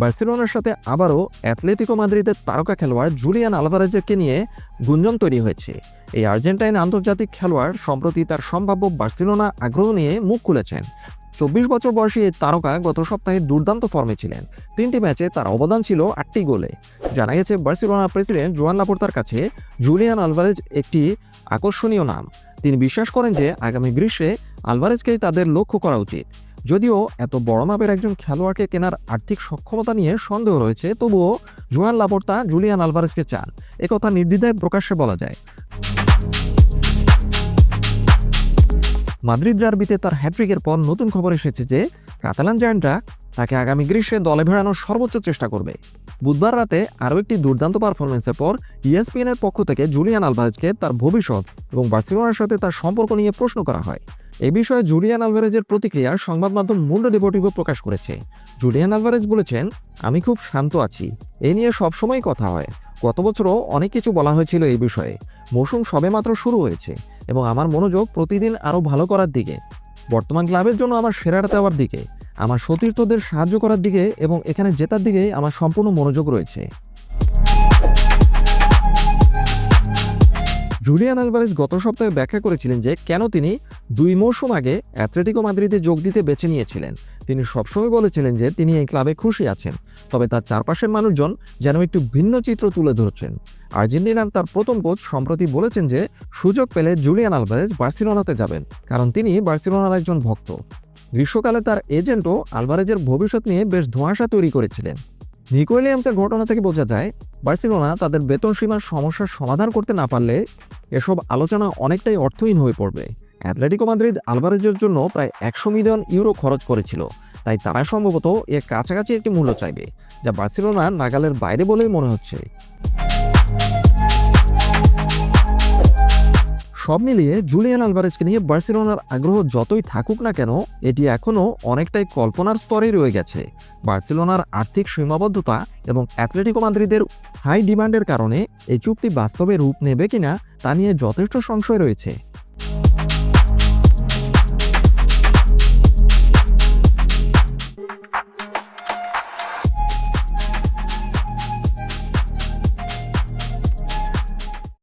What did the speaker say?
বার্সেলোনার সাথে আবারও অ্যাথলেটিকো মাদ্রিদের তারকা খেলোয়াড় জুলিয়ান আলভারেজকে নিয়ে গুঞ্জন তৈরি হয়েছে। এই আর্জেন্টাইন আন্তর্জাতিক খেলোয়াড় সম্প্রতি তার সম্ভাব্য বার্সেলোনা আগ্রহ নিয়ে মুখ খুলেছেন। চব্বিশ বছর বয়সী এই তারকা গত সপ্তাহে দুর্দান্ত ফর্মে ছিলেন। তিনটি ম্যাচে তার অবদান ছিল আটটি গোলে। জানা গেছে, বার্সেলোনা প্রেসিডেন্ট জোয়ান লাপোর্তার কাছে জুলিয়ান আলভারেজ একটি আকর্ষণীয় নাম। তিনি বিশ্বাস করেন যে আগামী গ্রীষ্মে আলভারেজকেই তাদের লক্ষ্য করা উচিত। যদিও এত বড় মাপের একজন খেলোয়াড়কে কেনার আর্থিক সক্ষমতা নিয়ে সন্দেহ রয়েছে, তবুও জোয়ান লাপোর্তা জুলিয়ান আলভারেজকে চান। একথা নির্দ্বিধায় প্রকাশ্যে বলা যায়। মাদ্রিদ ডার্বিতে তার হ্যাট্রিকের পর নতুন খবর এসেছে যে, কাতালান জায়ান্টরা তাকে আগামী গ্রীষ্মে দলে ভেড়ানোর সর্বোচ্চ চেষ্টা করবে। বুধবার রাতে আরও একটি দুর্দান্ত পারফরমেন্সের পর ইএসপিএনের পক্ষ থেকে জুলিয়ান আলভারেজকে তার ভবিষ্যৎ এবং বার্সেলোনার সাথে তার সম্পর্ক নিয়ে প্রশ্ন করা হয়। এই বিষয়ে জুলিয়ান আলভারেজের প্রতিক্রিয়া সংবাদ মাধ্যম মুন্ডো ডেপোটিভো প্রকাশ করেছে। জুলিয়ান আলভারেজ বলেছেন, আমি খুব শান্ত আছি। এ নিয়ে সবসময় কথা হয়। গত বছরও অনেক কিছু বলা হয়েছিল এই বিষয়ে। মৌসুম সবেমাত্র শুরু হয়েছে এবং আমার মনোযোগ প্রতিদিন আরও ভালো করার দিকে। বর্তমান ক্লাবের জন্য আমার সেরাটা দেওয়ার দিকে। আমার সতীর্থদের সাহায্য করার দিকে এবং এখানে জেতার দিকে আমার সম্পূর্ণ মনোযোগ রয়েছে। জুলিয়ান আলভারেজ গত সপ্তাহে ব্যাখ্যা করেছিলেন যে কেন তিনি দুই মৌসুম আগে অ্যাথলেটিকো মাদ্রিদে যোগ দিতে বেছে নিয়েছিলেন। তিনি সবসময় বলেছিলেন যে তিনি এই ক্লাবে খুশি আছেন, তবে তার চারপাশের মানুষজন যেন একটু ভিন্ন চিত্র তুলে ধরছেন। আর্জেন্টিনার তার প্রথম কোচ সম্প্রতি বলেছেন যে সুযোগ পেলে জুলিয়ান আলভারেজ বার্সিলোনাতে যাবেন, কারণ তিনি বার্সিলোনার একজন ভক্ত। গ্রীষ্মকালে তার এজেন্টও আলভারেজের ভবিষ্যৎ নিয়ে বেশ ধোঁয়াশা তৈরি করেছিলেন। নিকো উইলিয়ামসের ঘটনা থেকে বোঝা যায় বার্সেলোনা তাদের বেতন সীমার সমস্যার সমাধান করতে না পারলে এসব আলোচনা অনেকটাই অর্থহীন হয়ে পড়বে। অ্যাথলেটিকো মাদ্রিদ আলভারেজের জন্য প্রায় একশো মিলিয়ন ইউরো খরচ করেছিল, তাই তারা সম্ভবত এর কাছাকাছি একটি মূল্য চাইবে, যা বার্সেলোনা নাগালের বাইরে বলেই মনে হচ্ছে। সব মিলিয়ে জুলিয়ান আলভারেজকে নিয়ে বার্সেলোনার আগ্রহ যতই থাকুক না কেন, এটি এখনও অনেকটাই কল্পনার স্তরে রয়ে গেছে। বার্সেলোনার আর্থিক সীমাবদ্ধতা এবং অ্যাথলেটিকো মাদ্রিদের হাই ডিমান্ডের কারণে এই চুক্তি বাস্তবে রূপ নেবে কিনা তা নিয়ে যথেষ্ট সংশয় রয়েছে।